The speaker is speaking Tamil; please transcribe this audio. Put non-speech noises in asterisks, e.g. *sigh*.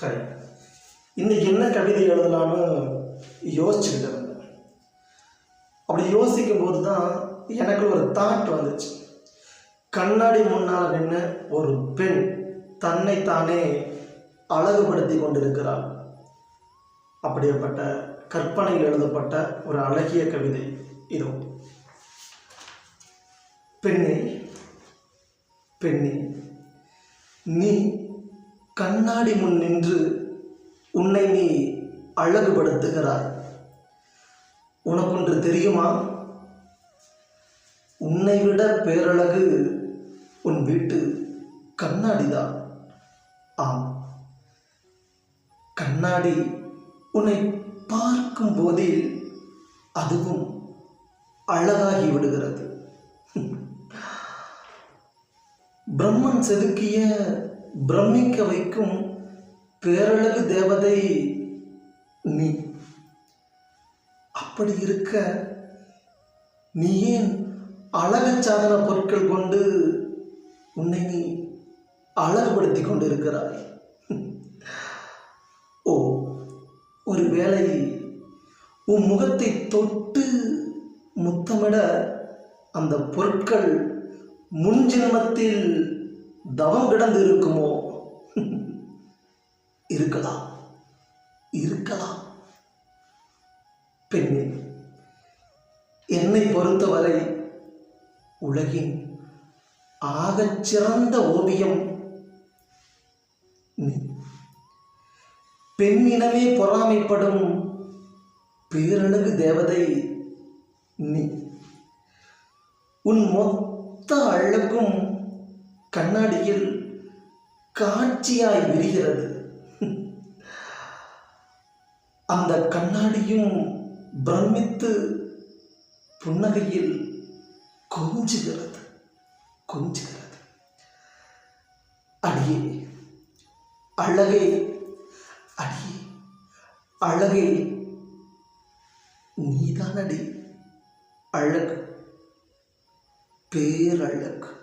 ஹாய் இன்னைக்கு என்ன கவிதை எழுதலாம்னு யோசிச்சுக்கிட்டு இருந்தேன். அப்படி யோசிக்கும் போது தான் எனக்கு ஒரு தாட் வந்துச்சு. கண்ணாடி முன்னால் நின்று ஒரு பெண் தன்னைத்தானே அழகுபடுத்தி கொண்டிருக்கிறாள். அப்படிப்பட்ட கற்பனையில் எழுதப்பட்ட ஒரு அழகிய கவிதை இதோ. பெண்ணே பெண்ணே நீ கண்ணாடி முன் நின்று உன்னை நீ அழகுபடுத்துகிறாய். உனக்கொன்று தெரியுமா? உன்னை விட பேரழகு உன் வீட்டு கண்ணாடிதான். ஆம். கண்ணாடி உன்னை பார்க்கும் போதில் அதுவும் அழகாகி விடுகிறது. *laughs* பிரம்மன் செதுக்கிய பிரமிக்க வைக்கும் பேரழகு தேவதை நீ. அப்படி இருக்க நீ ஏன் அழகு சாதன பொருட்கள் கொண்டு உன்னை நீ அழகுபடுத்தி கொண்டிருக்கிறாய்? ஓ ஒரு வேளை உன் முகத்தை தொட்டு முத்தமிட அந்த பொருட்கள் முன்ஜென்மத்தில் தவம் கிடந்து இருக்குமோ? இருக்கலாம். இருக்கலாம். பெண்ணே என்னை பொறுத்தவரை உலகின் ஆகச் சிறந்த ஓவியம் பெண்ணினமே பொறாமைப்படும் பேரழகு தேவதை நீ. உன் மொத்த அழகும் கண்ணாடியில் காட்சியாய் விரிகிறது. அந்த கண்ணாடியும் பிரமித்து புன்னகையில் கொஞ்சுகிறது கொஞ்சுகிறது அடியே அழகே அடியே அழகே நீதானடி அழகு பேரழகு.